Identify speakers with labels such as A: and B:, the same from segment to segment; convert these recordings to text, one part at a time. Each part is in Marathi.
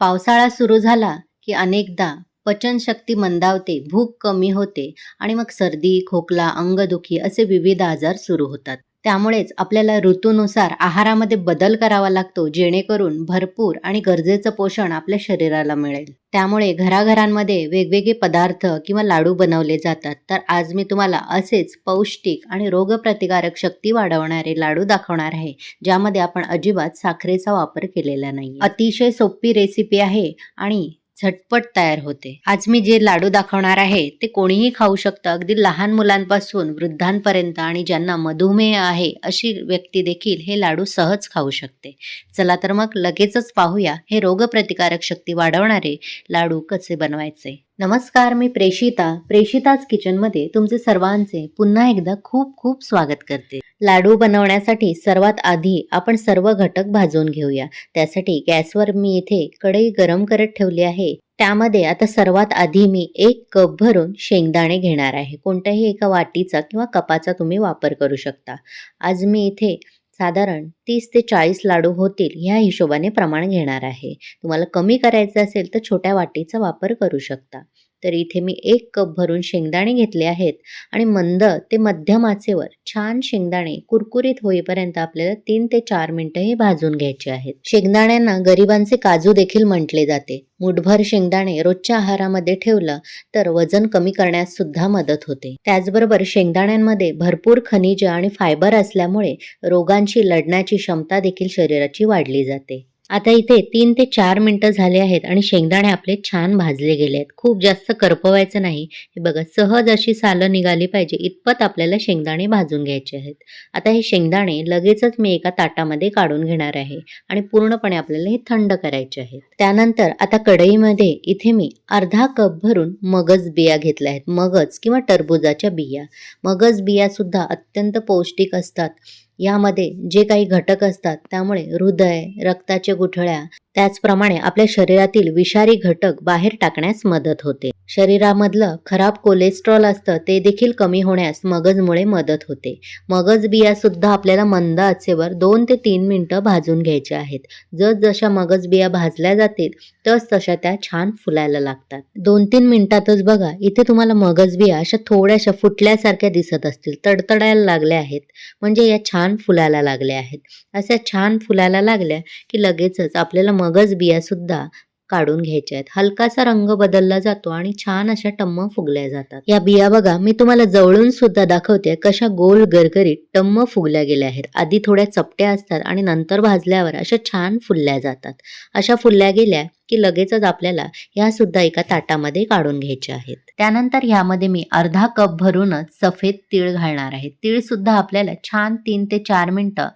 A: पावसाळा सुरू झाला की अनेकदा पचनशक्ती मंदावते भूक कमी होते आणि मग सर्दी खोकला अंगदुखी असे विविध आजार सुरू होतात. त्यामुळेच आपल्याला ऋतूनुसार आहारामध्ये बदल करावा लागतो जेणेकरून भरपूर आणि गरजेचं पोषण आपल्या शरीराला मिळेल. त्यामुळे घराघरांमध्ये वेगवेगळे पदार्थ किंवा लाडू बनवले जातात. तर आज मी तुम्हाला असेच पौष्टिक आणि रोगप्रतिकारक शक्ती वाढवणारे लाडू दाखवणार आहे ज्यामध्ये आपण अजिबात साखरेचा वापर केलेला नाही अतिशय सोपी रेसिपी आहे आणि झटपट तयार होते. आज मी जे लाडू दाखवणार आहे ते कोणीही खाऊ शकतं. अगदी लहान मुलांपासून वृद्धांपर्यंत आणि ज्यांना मधुमेह आहे अशी व्यक्ती देखील हे लाडू सहज खाऊ शकते. चला तर मग लगेचच पाहूया हे रोगप्रतिकारक शक्ती वाढवणारे लाडू कसे बनवायचे. नमस्कार मी प्रेषिता प्रेषिताच किचनमध्ये तुमचे सर्वांचे पुन्हा एकदा खूप खूप स्वागत करते. लाडू बनवण्यासाठी सर्वात आधी आपण सर्व घटक भाजून घेऊया. त्यासाठी गॅसवर मी इथे कढई गरम करत ठेवली आहे. त्यामध्ये आता सर्वात आधी मी एक कप भरून शेंगदाणे घेणार आहे. कोणत्याही एका वाटीचा किंवा कपाचा तुम्ही वापर करू शकता. आज मी इथे साधारण तीस ते चाळीस लाडू होतील ह्या हिशोबाने प्रमाण घेणार आहे. तुम्हाला कमी करायचं असेल तर छोट्या वाटीचा वापर करू शकता. तर इथे मी एक कप भरून शेंगदाणे घेतले आहेत आणि मंद ते मध्यम आचेवर छान शेंगदाणे कुरकुरीत होईपर्यंत आपल्याला तीन ते चार मिनिटं हे भाजून घ्यायचे आहेत. शेंगदाण्यांना गरिबांचे काजू देखील म्हटले जाते. मुठभर शेंगदाणे रोजच्या आहारामध्ये ठेवलं तर वजन कमी करण्यास सुद्धा मदत होते. त्याचबरोबर शेंगदाण्यांमध्ये भरपूर खनिज आणि फायबर असल्यामुळे रोगांशी लढण्याची क्षमता देखील शरीराची वाढली जाते. आता इथे तीन ते चार मिनटं झाले आहेत आणि शेंगदाणे आपले छान भाजले गेले आहेत. खूप जास्त करपवायचं नाही. हे बघा सहज अशी सालं निघाली पाहिजे. इतपत आपल्याला शेंगदाणे भाजून घ्यायचे आहेत. आता हे शेंगदाणे लगेचच मी एका ताटामध्ये काढून घेणार आहे आणि पूर्णपणे आपल्याला हे थंड करायचे आहेत. त्यानंतर आता कढईमध्ये इथे मी अर्धा कप भरून मगज बिया घेतल्या आहेत. मगज किंवा टरबुजाच्या बिया. मगज बिया सुद्धा अत्यंत पौष्टिक असतात. यामध्ये जे काही घटक असतात त्यामुळे हृदय रक्ताच्या गुठळ्या त्याचप्रमाणे आपल्या शरीरातील विषारी घटक बाहेर टाकण्यास मदत होते. शरीरामधलं खराब कोलेस्ट्रॉल असतं ते देखील कमी होण्यास मगजमुळे मदत होते. मगज बिया सुद्धा आपल्याला मंद आचेवर दोन ते तीन मिनिटं भाजून घ्यायचे आहेत. जस जशा मगज बिया भाजल्या जातील तस तशा त्या छान फुलायला लागतात. दोन तीन मिनिटातच बघा इथे तुम्हाला मगज बिया अशा थोड्याशा फुटल्यासारख्या दिसत असतील तडतडायला लागल्या आहेत. म्हणजे या छान फुलायला लागल्या आहेत. अशा छान फुलायला लागल्या की लगेचच आपल्याला मगज बिया सुद्धा काढून घ्यायच्या आहेत. हलकासा रंग बदलला जातो आणि छान अशा टम्म फुगल्या जातात. या बिया बघा मी तुम्हाला जवळून सुद्धा दाखवते कशा गोल गरगरीत टम्म फुगल्या गेल्या आहेत. आधी थोड्या चपट्या असतात आणि नंतर भाजल्यावर अशा छान फुलल्या जातात. अशा फुलल्या गेल्या की लगेचच आपल्याला ह्या सुद्धा एका ताटामध्ये काढून घ्यायच्या आहेत. त्यानंतर ह्यामध्ये मी अर्धा कप भरूनच सफेद तीळ घालणार आहे. तीळ सुद्धा आपल्याला छान तीन ते चार मिनटं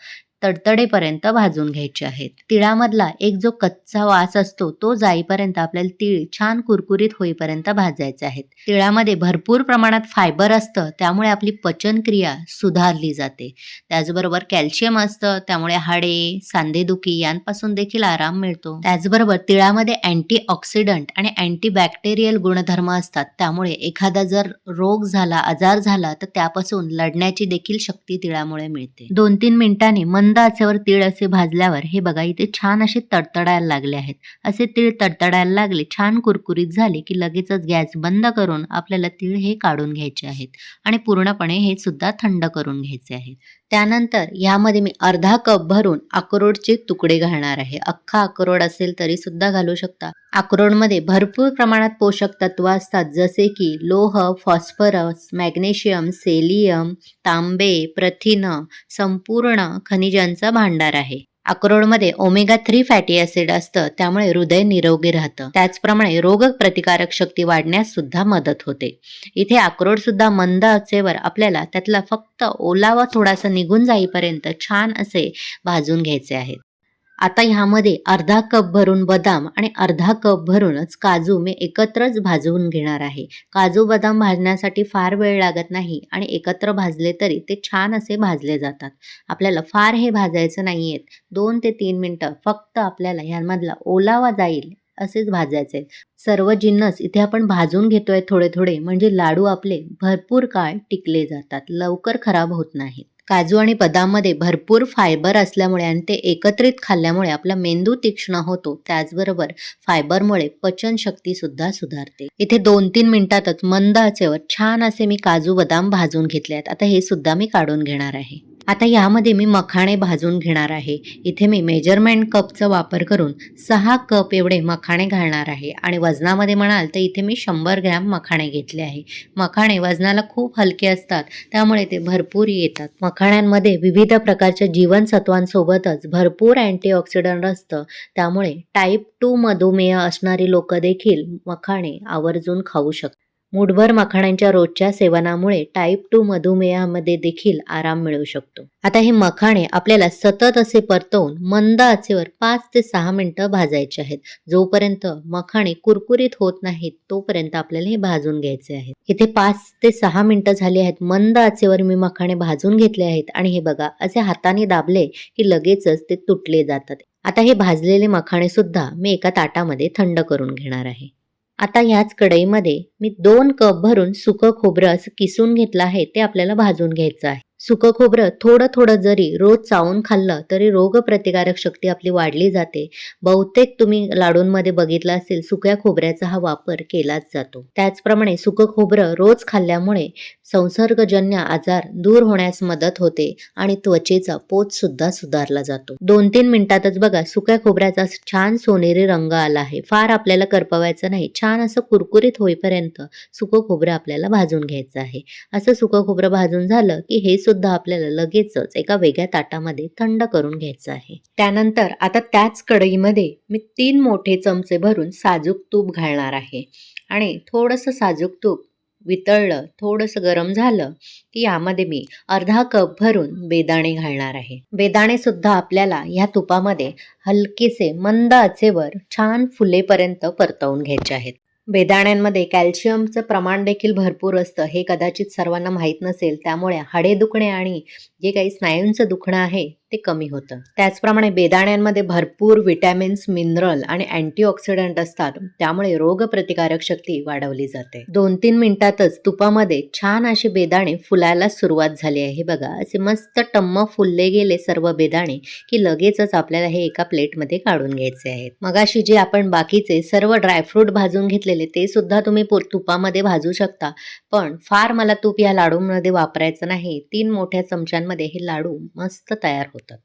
A: तडतडेपर्यंत भाजून घ्यायचे आहेत. तिळामधला एक जो कच्चा वास असतो तो जाईपर्यंत आपल्याला तीळ छान कुरकुरीत होईपर्यंत भाजायचे आहेत. तिळामध्ये भरपूर प्रमाणात फायबर असतं त्यामुळे आपली पचनक्रिया सुधारली जाते. त्याचबरोबर कॅल्शियम असतं त्यामुळे हाडे सांधेदुखी यांपासून देखील आराम मिळतो. त्याचबरोबर तिळामध्ये अँटी ऑक्सिडंट आणि अँटीबॅक्टेरियल गुणधर्म असतात त्यामुळे एखादा जर रोग झाला आजार झाला तर त्यापासून लढण्याची देखील शक्ती तिळामुळे मिळते. दोन तीन मिनिटांनी मंद आचेवर तीळ असे भाजल्यावर हे बघा इथे छान असे तडतडायला लागले आहेत. असे तीळ तडतडायला लागले छान कुरकुरीत झाले की लगेचच गॅस बंद करून आपल्याला तीळ हे काढून घ्यायचे आहेत आणि पूर्णपणे हे सुद्धा थंड करून घ्यायचे आहेत. त्यानंतर यामध्ये मी अर्धा कप भरून अक्रोडचे तुकडे घालणार आहे. अख्खा अक्रोड असेल तरी सुद्धा घालू शकता. अक्रोडमध्ये भरपूर प्रमाणात पोषक तत्व असतात जसे की लोह फॉस्फरस मॅग्नेशियम सेलियम तांबे प्रथिन संपूर्ण खनिजांचा भांडार आहे. अक्रोडमध्ये ओमेगा थ्री फॅटी ऍसिड असतं त्यामुळे हृदय निरोगी राहतं. त्याचप्रमाणे रोग प्रतिकारक शक्ती वाढण्यास सुद्धा मदत होते. इथे अक्रोड सुद्धा मंद आचेवर आपल्याला त्यातला फक्त ओलावा थोडासा निघून जाईपर्यंत छान असे भाजून घ्यायचे आहेत. आता ह्यामध्ये अर्धा कप भरून बदाम आणि अर्धा कप भरूनच काजू मी एकत्रच भाजवून घेणार आहे. काजू बदाम भाजण्यासाठी फार वेळ लागत नाही आणि एकत्र भाजले तरी ते छान असे भाजले जातात. आपल्याला फार हे भाजायचं नाही आहेत दोन ते तीन मिनटं फक्त आपल्याला ह्यामधला ओलावा जाईल. असेच भाजायचे. आहेत. सर्व जिन्नस इथे आपण भाजून घेतोय थोडे थोडे म्हणजे लाडू आपले भरपूर काळ टिकले जातात. लवकर खराब होत नाहीत. काजू आणि बदाममध्ये भरपूर फायबर असल्यामुळे आणि ते एकत्रित खाल्ल्यामुळे आपला मेंदू तीक्ष्ण होतो. त्याचबरोबर फायबरमुळे पचनशक्ती सुद्धा सुधारते. इथे दोन तीन मिनिटातच मंद आचेवर छान असे मी काजू बदाम भाजून घेतले आहेत आता हे सुद्धा मी काढून घेणार आहे. आता यामध्ये मी मखाणे भाजून घेणार आहे. इथे मी मेजरमेंट कपचा वापर करून सहा कप एवढे मखाणे घालणार आहे. आणि वजनामध्ये म्हणाल तर इथे मी शंभर ग्रॅम मखाणे घेतले आहे. मखाणे वजनाला खूप हलके असतात त्यामुळे ते भरपूर येतात. मखाण्यांमध्ये विविध प्रकारच्या जीवनसत्वांसोबतच भरपूर अँटीऑक्सिडंट असतं. त्यामुळे टाईप टू मधुमेह असणारी लोक देखील मखाणे आवर्जून खाऊ शकतात. मुठभर मखाण्यांच्या रोजच्या सेवनामुळे टाईप टू मधुमेहामध्ये देखील आराम मिळू शकतो. आता हे मखाणे आपल्याला सतत असे परतवून मंद आचेवर पाच ते सहा मिनिटं भाजायचे आहेत. जोपर्यंत मखाणे कुरकुरीत होत नाहीत तोपर्यंत आपल्याला हे भाजून घ्यायचे आहेत. इथे पाच ते सहा मिनिटं झाली आहेत. मंद आचेवर मी मखाणे भाजून घेतले आहेत आणि हे बघा असे हाताने दाबले की लगेचच ते तुटले जातात. आता हे भाजलेले मखाणे सुद्धा मी एका ताटामध्ये थंड करून घेणार आहे. आता ह्याच कढईमध्ये मी दोन कप भरून सुकं खोबरं असं किसून घेतलं आहे ते आपल्याला भाजून घ्यायचं आहे. सुकं खोबरं थोडं थोडं जरी रोज चावून खाल्लं तरी रोगप्रतिकारक शक्ती आपली वाढली जाते. बहुतेक तुम्ही लाडूंमध्ये बघितलं असेल सुक्या खोबऱ्याचा हा वापर केलाच जातो. त्याचप्रमाणे सुकं खोबरं रोज खाल्ल्यामुळे संसर्गजन्य आजार दूर होण्यास मदत होते आणि त्वचेचा पोत सुद्धा सुधारला जातो. दोन तीन मिनिटातच बघा सुक्या खोबऱ्याचा छान सोनेरी रंग आला आहे. फार आपल्याला करपवायचं नाही. छान असं कुरकुरीत होईपर्यंत सुकं खोबरं आपल्याला भाजून घ्यायचं आहे. असं सुकं खोबरं भाजून झालं की हे सुद्धा आपल्याला लगेचच एका वेगळ्या ताटामध्ये थंड करून घ्यायचं आहे. त्यानंतर आता त्याच कढईमध्ये मी तीन मोठे चमचे भरून साजूक तूप घालणार आहे. आणि थोडंसं साजूक तूप वितळलं थोडंसं गरम झालं की यामध्ये मी अर्धा कप भरून बेदाणे घालणार आहे. बेदाणे सुद्धा आपल्याला ह्या तुपामध्ये हलकेसे मंद आचेवर छान फुलेपर्यंत परतवून घ्यायचे आहेत. बेदाण्यांमध्ये कॅल्शियमचं प्रमाण देखील भरपूर असतं. हे कदाचित सर्वांना माहीत नसेल. त्यामुळे हाडे दुखणे आणि जे काही स्नायूंचं दुखणं आहे ते कमी होतं. त्याचप्रमाणे बेदाण्यांमध्ये भरपूर विटॅमिन्स मिनरल आणि अँटीऑक्सिडंट असतात. त्यामुळे रोगप्रतिकारक शक्ती वाढवली जाते. दोन तीन मिनिटातच तुपामध्ये छान असे बेदाणे फुलायला सुरुवात झाली आहे. बघा असे मस्त टम्म फुलले गेले सर्व बेदाणे की लगेचच आपल्याला हे एका प्लेटमध्ये काढून घ्यायचे आहेत. मगाशी जे आपण बाकीचे सर्व ड्रायफ्रूट भाजून घेतलेले ते सुद्धा तुम्ही तुपामध्ये भाजू शकता. पण फार मला तूप या लाडूमध्ये वापरायचं नाही. तीन मोठ्या चमच्यांमध्ये हे लाडू मस्त तयार होतात.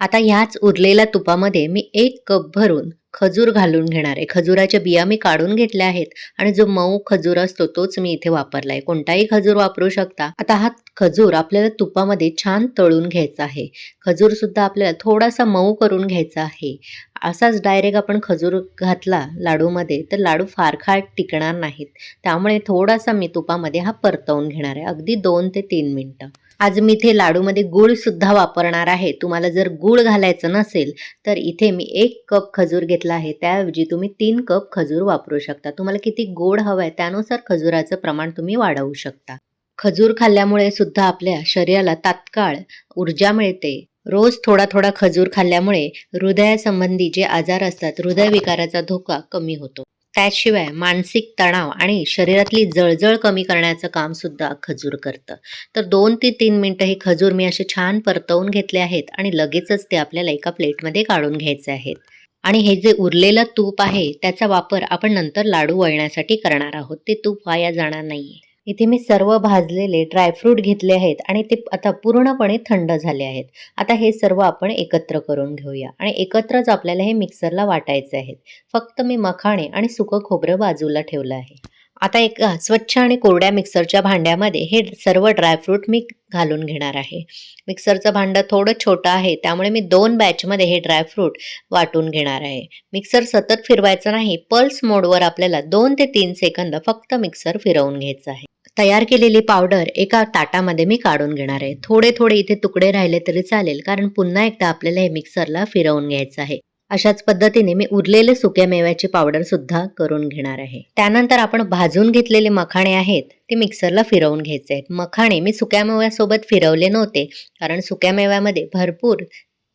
A: आता ह्याच उरलेल्या तुपामध्ये मी एक कप भरून खजूर घालून घेणार आहे. खजुराच्या बिया मी काढून घेतल्या आहेत आणि जो मऊ खजूर असतो तोच मी इथे वापरला आहे कोणताही खजूर वापरू शकता. आता हा खजूर आपल्याला तुपामध्ये छान तळून घ्यायचा आहे. खजूर सुद्धा आपल्याला थोडासा मऊ करून घ्यायचा आहे. असाच डायरेक्ट आपण खजूर घातला लाडूमध्ये तर लाडू फार काळ टिकणार नाहीत. त्यामुळे थोडासा मी तुपामध्ये हा परतवून घेणार आहे. अगदी दोन ते तीन मिनटं. आज मी इथे लाडूमध्ये गूळसुद्धा वापरणार आहे. तुम्हाला जर गूळ घालायचं नसेल तर इथे मी एक कप खजूर घेतला आहे. त्याऐवजी तुम्ही तीन कप खजूर वापरू शकता. तुम्हाला किती गोड हवं आहे त्यानुसार खजुराचं प्रमाण तुम्ही वाढवू शकता. खजूर खाल्ल्यामुळे सुद्धा आपल्या शरीराला तात्काळ ऊर्जा मिळते. रोज थोडा थोडा खजूर खाल्ल्यामुळे हृदयासंबंधी जे आजार असतात हृदयविकाराचा धोका कमी होतो. त्याशिवाय मानसिक तणाव आणि शरीरातली जळजळ कमी करण्याचं काम सुद्धा खजूर करतं. तर दोन ते तीन मिनटं हे खजूर मी असे छान परतवून घेतले आहेत आणि लगेचच ते आपल्याला एका प्लेटमध्ये काढून घ्यायचे आहेत. आणि हे जे उरलेलं तूप आहे त्याचा वापर आपण नंतर लाडू वळण्यासाठी करणार आहोत. ते तूप वाया जाणार नाहीये. इथे मी सर्व भाजलेले ड्रायफ्रूट घेतले आहेत आणि ते आता पूर्णपणे थंड झाले आहेत. आता हे सर्व आपण एकत्र करून घेऊया आणि एकत्रच आपल्याला हे मिक्सरला वाटायचे आहेत. फक्त मी मखाणे आणि सुकं खोबरं बाजूला ठेवलं आहे. आता एका स्वच्छ आणि कोरड्या मिक्सरच्या भांड्यामध्ये हे सर्व ड्रायफ्रूट मी घालून घेणार आहे. मिक्सरचं भांडं थोडं छोटं आहे त्यामुळे मी दोन बॅचमध्ये हे ड्रायफ्रूट वाटून घेणार आहे. मिक्सर सतत फिरवायचं नाही पल्स मोडवर आपल्याला दोन ते तीन सेकंद फक्त मिक्सर फिरवून घ्यायचं आहे. तयार केलेली पावडर एका ताटामध्ये मी काढून घेणार आहे. थोडे थोडे इथे तुकडे राहिले तरी चालेल कारण पुन्हा एकदा आपल्याला हे मिक्सरला फिरवून घ्यायचं आहे. अशाच पद्धतीने मी उरलेले सुक्या मेव्याची पावडर सुद्धा करून घेणार आहे. त्यानंतर आपण भाजून घेतलेले मखाणे आहेत ते मिक्सरला फिरवून घ्यायचे आहेत. मखाणे मी सुक्या मेव्यासोबत फिरवले नव्हते कारण सुक्या मेव्यामध्ये भरपूर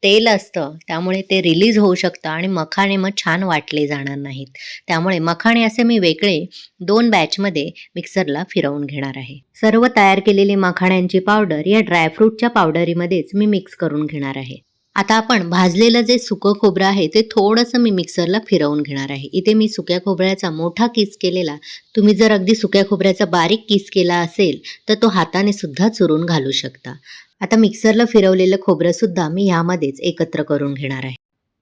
A: तेल असतं त्यामुळे ते रिलीज होऊ शकतं आणि मखाणे मग छान वाटले जाणार नाहीत. त्यामुळे मखाणे असे मी वेगळे दोन बॅचमध्ये मिक्सरला फिरवून घेणार आहे. सर्व तयार केलेली मखाण्यांची पावडर या ड्रायफ्रूटच्या पावडरीमध्येच मी मिक्स करून घेणार आहे. आता आपण भाजलेलं जे सुकं खोबरं आहे ते थोडंसं मी मिक्सरला फिरवून घेणार आहे. इथे मी सुक्या खोबऱ्याचा मोठा किस केलेला. तुम्ही जर अगदी सुक्या खोबऱ्याचा बारीक किस केला असेल तर तो हाताने सुद्धा चुरून घालू शकता. आता मिक्सरला फिरवलेलं खोबरं सुद्धा मी यामध्येच एकत्र करून घेणार आहे.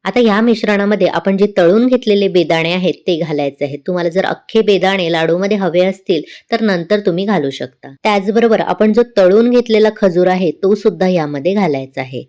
A: आता या मिश्रणामध्ये आपण जे तळून घेतलेले बेदाणे आहेत ते घालायचे आहेत. तुम्हाला जर अख्खे बेदाणे लाडूमध्ये हवे असतील तर नंतर तुम्ही घालू शकता. त्याचबरोबर आपण जो तळून घेतलेला खजूर आहे तो सुद्धा यामध्ये घालायचा आहे.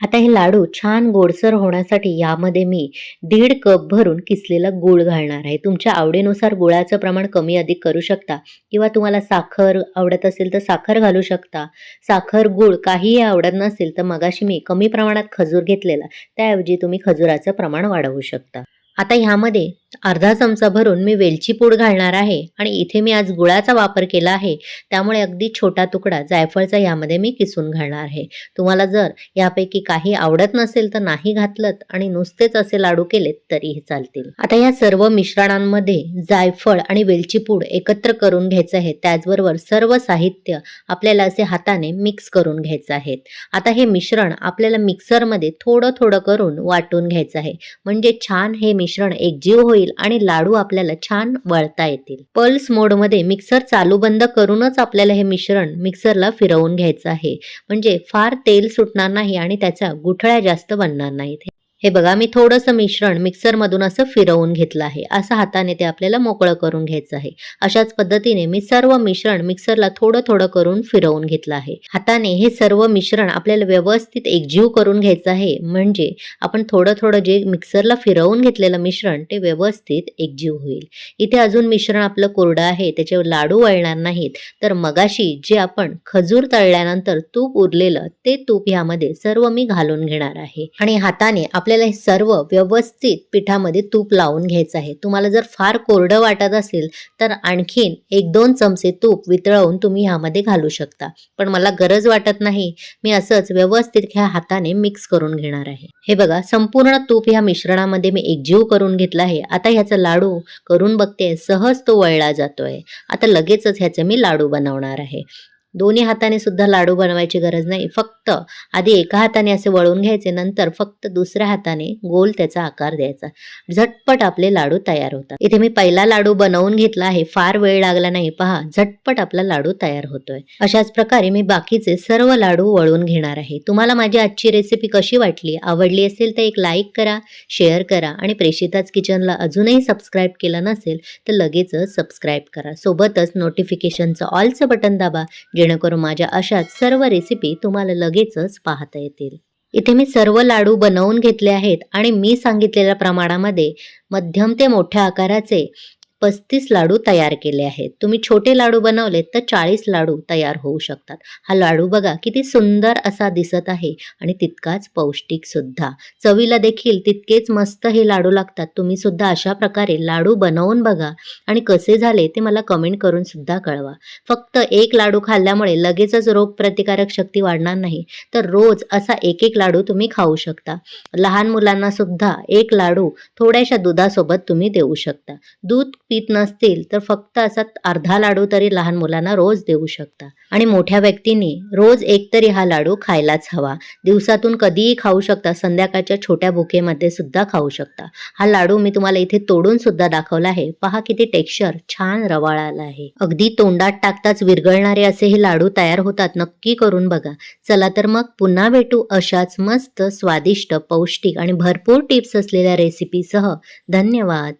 A: आता हे लाडू छान गोडसर होण्यासाठी यामध्ये मी दीड कप भरून किसलेला गूळ घालणार आहे. तुमच्या आवडीनुसार गुळाचं प्रमाण कमी अधिक करू शकता किंवा तुम्हाला साखर आवडत असेल तर साखर घालू शकता. साखर गूळ काहीही आवडत नसेल तर मगाशी मी कमी प्रमाणात खजूर घेतलेला. त्याऐवजी तुम्ही खजुराचं प्रमाण वाढवू शकता. आता ह्यामध्ये अर्धा चमचा भरून मी वेलची पूड घालणार आहे आणि इथे मी आज गुळाचा वापर केला आहे. त्यामुळे अगदी छोटा तुकडा जायफळचा यामध्ये मी किसून घालणार आहे. तुम्हाला जर यापैकी काही आवडत नसेल तर नाही घातलत आणि नुसतेच असे लाडू केलेत तरीही चालतील. आता या सर्व मिश्रणांमध्ये जायफळ आणि वेलची पूड एकत्र करून घ्यायचं आहे. त्याचबरोबर सर्व साहित्य आपल्याला असे हाताने मिक्स करून घ्यायचं आहे. आता हे मिश्रण आपल्याला मिक्सरमध्ये थोडं थोडं करून वाटून घ्यायचं आहे. म्हणजे छान हे मिश्रण एकजीव होईल. आणि लाडू आपल्याला छान वळता येतील. पल्स मोडमध्ये मिक्सर चालू बंद करूनच आपल्याला हे मिश्रण मिक्सरला फिरवून घ्यायचं आहे. म्हणजे फार तेल सुटणार नाही आणि त्याच्या गुठळ्या जास्त बनणार नाहीत. हे बघा मी थोडंसं मिश्रण मिक्सरमधून असं फिरवून घेतलं आहे. असं हाताने ते आपल्याला मोकळं करून घ्यायचं आहे. अशाच पद्धतीने मी सर्व मिश्रण मिक्सरला थोडं थोडं करून फिरवून घेतलं आहे. हाताने हे सर्व मिश्रण आपल्याला व्यवस्थित एकजीव करून घ्यायचं आहे. म्हणजे आपण थोडं थोडं जे मिक्सरला फिरवून घेतलेलं मिश्रण ते व्यवस्थित एकजीव होईल. इथे अजून मिश्रण आपलं कोरडं आहे त्याचे लाडू वळणार नाहीत. तर मगाशी जे आपण खजूर तळल्यानंतर तूप उरलेलं ते तूप यामध्ये सर्व मी घालून घेणार आहे. आणि हाताने आपल्याला हे सर्व व्यवस्थित पिठामध्ये तूप लावून घ्यायचं आहे. तुम्हाला जर फार कोरडं वाटत असेल तर आणखीन एक दोन चमचे तूप वितळवून तुम्ही ह्यामध्ये घालू शकता. पण मला गरज वाटत नाही मी असंच व्यवस्थित ह्या हाताने मिक्स करून घेणार आहे. हे बघा संपूर्ण तूप ह्या मिश्रणामध्ये मी एकजीव करून घेतला आहे. आता ह्याचा लाडू करून बघते सहज तो वळला जातोय. आता लगेचच ह्याचे मी लाडू बनवणार आहे. दोन्ही हाताने सुद्धा लाडू बनवायची गरज नाही. फक्त आधी एका हाताने असे वळून घ्यायचे नंतर फक्त दुसऱ्या हाताने गोल त्याचा आकार द्यायचा. झटपट आपले लाडू तयार होतात. इथे मी पहिला लाडू बनवून घेतला आहे. फार वेळ लागला नाही. पहा झटपट आपला लाडू तयार होतोय. अशाच प्रकारे मी बाकीचे सर्व लाडू वळून घेणार आहे. तुम्हाला माझी आजची रेसिपी कशी वाटली आवडली असेल तर एक लाईक करा शेअर करा आणि प्रेषिताच किचनला अजूनही सबस्क्राईब केलं नसेल तर लगेचच सबस्क्राईब करा. सोबतच नोटिफिकेशनचं ऑलचं बटन दाबा जेणेकरून माझ्या अशाच सर्व रेसिपी तुम्हाला लगेचच पाहता येतील. इथे मी सर्व लाडू बनवून घेतले आहेत आणि मी सांगितलेल्या प्रमाणामध्ये मध्यम ते मोठ्या आकाराचे पस्तीस लाडू तयार केले आहेत. तुम्ही छोटे लाडू बनवले तर चाळीस लाडू तयार होऊ शकतात. हा लाडू बघा किती सुंदर असा दिसत आहे आणि तितकाच पौष्टिक सुद्धा. चवीला देखील तितकेच मस्त हे लाडू लागतात. तुम्ही सुद्धा अशा प्रकारे लाडू बनवून बघा आणि कसे झाले ते मला कमेंट करून सुद्धा कळवा. फक्त एक लाडू खाल्ल्यामुळे लगेचच रोग प्रतिकारक शक्ती वाढणार नाही तर रोज असा एक एक लाडू तुम्ही खाऊ शकता. लहान मुलांना सुद्धा एक लाडू थोड्याशा दुधासोबत तुम्ही देऊ शकता. दूध पित नसतील तर फक्त असा अर्धा लाडू तरी लहान मुलांना रोज देऊ शकता. आणि मोठ्या व्यक्तींनी रोज एक तरी हा लाडू खायलाच हवा. दिवसातून कधीही खाऊ शकता संध्याकाळच्या छोट्या भुकेमध्ये सुद्धा खाऊ शकता. हा लाडू मी तुम्हाला इथे तोडून सुद्धा दाखवला आहे. पहा किती टेक्स्चर छान रवाळ आला आहे. अगदी तोंडात टाकताच विरघळणारे असे हे लाडू तयार होतात. नक्की करून बघा. चला तर मग पुन्हा भेटू अशाच मस्त स्वादिष्ट पौष्टिक आणि भरपूर टिप्स असलेल्या रेसिपीसह धन्यवाद.